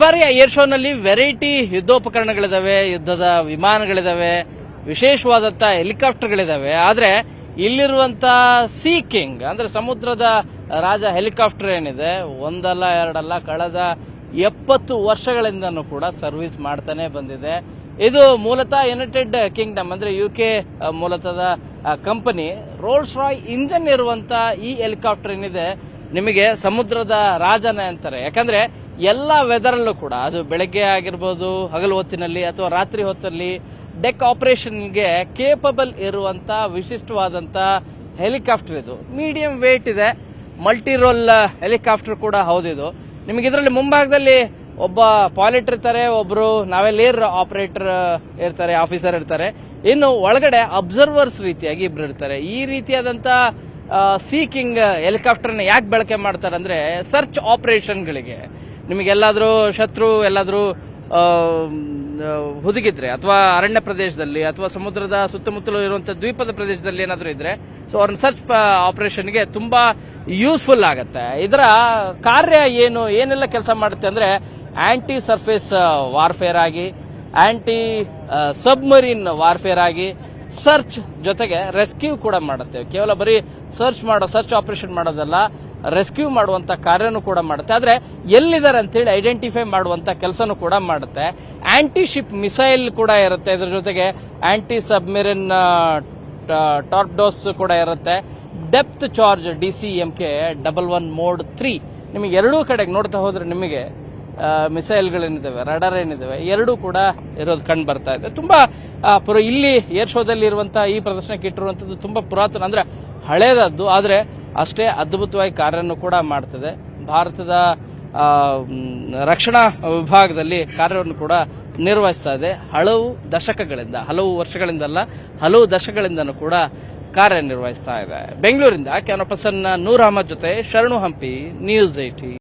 ಬಾರಿಯ ಏರ್ ಶೋನಲ್ಲಿ ವೆರೈಟಿ ಯುದ್ಧೋಪಕರಣಗಳಿದಾವೆ, ಯುದ್ಧದ ವಿಮಾನಗಳಿದಾವೆ ಹೆಲಿಕಾಪ್ಟರ್ ಹೆಲಿಕಾಪ್ಟರ್ಗಳಿದಾವೆ. ಆದ್ರೆ ಇಲ್ಲಿರುವಂತ ಸೀ ಕಿಂಗ್ ಅಂದ್ರೆ ಸಮುದ್ರದ ರಾಜ ಹೆಲಿಕಾಪ್ಟರ್ ಏನಿದೆ, ಒಂದಲ್ಲ, ಎರಡಲ್ಲ, ಕಳೆದ ಎಪ್ಪತ್ತು ವರ್ಷಗಳಿಂದನೂ ಕೂಡ ಸರ್ವಿಸ್ ಮಾಡ್ತಾನೆ ಬಂದಿದೆ. ಇದು ಮೂಲತಃ ಯುನೈಟೆಡ್ ಕಿಂಗ್ಡಮ್ ಅಂದ್ರೆ ಯು ಕೆ ಮೂಲತದ ಕಂಪನಿ ರೋಲ್ಸ್ ರಾಯ್ ಇಂಜನ್ ಇರುವಂತ ಈ ಹೆಲಿಕಾಪ್ಟರ್ ಏನಿದೆ, ನಿಮಗೆ ಸಮುದ್ರದ ರಾಜನೇ ಅಂತಾರೆ. ಯಾಕಂದ್ರೆ ಎಲ್ಲ ವೆದರಲ್ಲೂ ಕೂಡ, ಅದು ಬೆಳಗ್ಗೆ ಆಗಿರ್ಬೋದು, ಹಗಲು ಹೊತ್ತಿನಲ್ಲಿ ಅಥವಾ ರಾತ್ರಿ ಹೊತ್ತಲ್ಲಿ ಡೆಕ್ ಆಪರೇಷನ್ಗೆ ಕೇಪಬಲ್ ಇರುವಂತ ವಿಶಿಷ್ಟವಾದಂತ ಹೆಲಿಕಾಪ್ಟರ್ ಇದು. ಮೀಡಿಯಂ ವೇಟ್ ಇದೆ ಮಲ್ಟಿ ರೋಲ್ ಹೆಲಿಕಾಪ್ಟರ್ ಕೂಡ ಹೌದಿದು. ನಿಮಗೆ ಇದರಲ್ಲಿ ಮುಂಭಾಗದಲ್ಲಿ ಒಬ್ಬ ಪೈಲಟ್ ಇರ್ತಾರೆ, ಒಬ್ರು ನಾವೆಲ್ಲ ಏರ್ ಆಪರೇಟರ್ ಇರ್ತಾರೆ ಆಫೀಸರ್ ಇರ್ತಾರೆ. ಇನ್ನು ಒಳಗಡೆ ಅಬ್ಸರ್ವರ್ಸ್ ರೀತಿಯಾಗಿ ಇಬ್ರು ಇರ್ತಾರೆ. ಈ ರೀತಿಯಾದಂತ ಸೀಕಿಂಗ್ ಹೆಲಿಕಾಪ್ಟರ್ನ ಯಾಕೆ ಬಳಕೆ ಮಾಡ್ತಾರೆ ಅಂದ್ರೆ ಸರ್ಚ್ ಆಪರೇಷನ್ಗಳಿಗೆ ನಿಮಗೆಲ್ಲಾದ್ರೂ ಶತ್ರು, ಎಲ್ಲಾದರೂ ಹುದುಗಿದ್ರೆ, ಅಥವಾ ಅರಣ್ಯ ಪ್ರದೇಶದಲ್ಲಿ, ಅಥವಾ ಸಮುದ್ರದ ಸುತ್ತಮುತ್ತಲು ಇರುವಂಥ ದ್ವೀಪದ ಪ್ರದೇಶದಲ್ಲಿ ಏನಾದರೂ ಇದ್ರೆ, ಸೊ ಅವ್ರನ್ನ ಸರ್ಚ್ ಆಪರೇಷನ್ಗೆ ತುಂಬ ಯೂಸ್ಫುಲ್ ಆಗುತ್ತೆ. ಇದರ ಕಾರ್ಯ ಏನು, ಏನೆಲ್ಲ ಕೆಲಸ ಮಾಡುತ್ತೆ ಅಂದರೆ ಆ್ಯಂಟಿ ಸರ್ಫೇಸ್ ವಾರ್ಫೇರ್ ಆಗಿ ಆ್ಯಂಟಿ ಸಬ್ಮರೀನ್ ವಾರ್ಫೇರ್ ಆಗಿ ಸರ್ಚ್ ಜೊತೆಗೆ ರೆಸ್ಕ್ಯೂ ಕೂಡ ಮಾಡುತ್ತೆ. ಕೇವಲ ಬರೀ ಸರ್ಚ್ ಮಾಡೋ ಸರ್ಚ್ ಆಪರೇಷನ್ ಮಾಡೋದಲ್ಲ ರೆಸ್ಕ್ಯೂ ಮಾಡುವಂತ ಕಾರ್ಯನೂ ಕೂಡ ಮಾಡುತ್ತೆ. ಆದ್ರೆ ಎಲ್ಲಿದ್ದಾರೆ ಅಂತೇಳಿ ಐಡೆಂಟಿಫೈ ಮಾಡುವಂತ ಕೆಲಸನೂ ಕೂಡ ಮಾಡುತ್ತೆ. ಆಂಟಿ ಶಿಪ್ ಮಿಸೈಲ್ ಕೂಡ ಇರುತ್ತೆ. ಇದ್ರ ಜೊತೆಗೆ ಆಂಟಿ ಸಬ್ಮೆರಿನ್ ಟಾರ್ಪ್ಡೋಸ್ ಕೂಡ ಇರುತ್ತೆ. Depth charge D C M K double one mode three ನಿಮಗೆ ಎರಡೂ ಕಡೆಗೆ ನೋಡ್ತಾ ಹೋದ್ರೆ ನಿಮಗೆ ಮಿಸೈಲ್ಗಳೇನಿದ್ದಾವೆ ರಡರ್ ಏನಿದ್ದಾವೆ ಎರಡೂ ಕೂಡ ಇರೋದು ಕಂಡು ಬರ್ತಾ ಇದೆ. ತುಂಬಾ ಇಲ್ಲಿ ಏರ್ ಶೋದಲ್ಲಿ ಇರುವಂತಹ ಈ ಪ್ರದರ್ಶನಕ್ಕೆ ಇಟ್ಟಿರುವಂತದ್ದು ತುಂಬಾ ಪುರಾತನ, ಅಂದ್ರೆ ಹಳೇದದ್ದು. ಆದ್ರೆ ಅಷ್ಟೇ ಅದ್ಭುತವಾಗಿ ಕಾರ್ಯವನ್ನು ಕೂಡ ಮಾಡ್ತದೆ. ಭಾರತದ ರಕ್ಷಣಾ ವಿಭಾಗದಲ್ಲಿ ಕಾರ್ಯವನ್ನು ಕೂಡ ನಿರ್ವಹಿಸ್ತಾ ಇದೆ. ಹಲವು ದಶಕಗಳಿಂದ, ಹಲವು ವರ್ಷಗಳಿಂದಲ್ಲ, ಹಲವು ದಶಕಗಳಿಂದನೂ ಕೂಡ ಕಾರ್ಯನಿರ್ವಹಿಸ್ತಾ ಇದೆ. ಬೆಂಗಳೂರಿಂದ ಕ್ಯಾನೋಪಸನ್ನ ನೂರ್ ಅಹಮದ್ ಜೊತೆ, ಶರಣು ಹಂಪಿ ನ್ಯೂಸ್ ಏಟಿ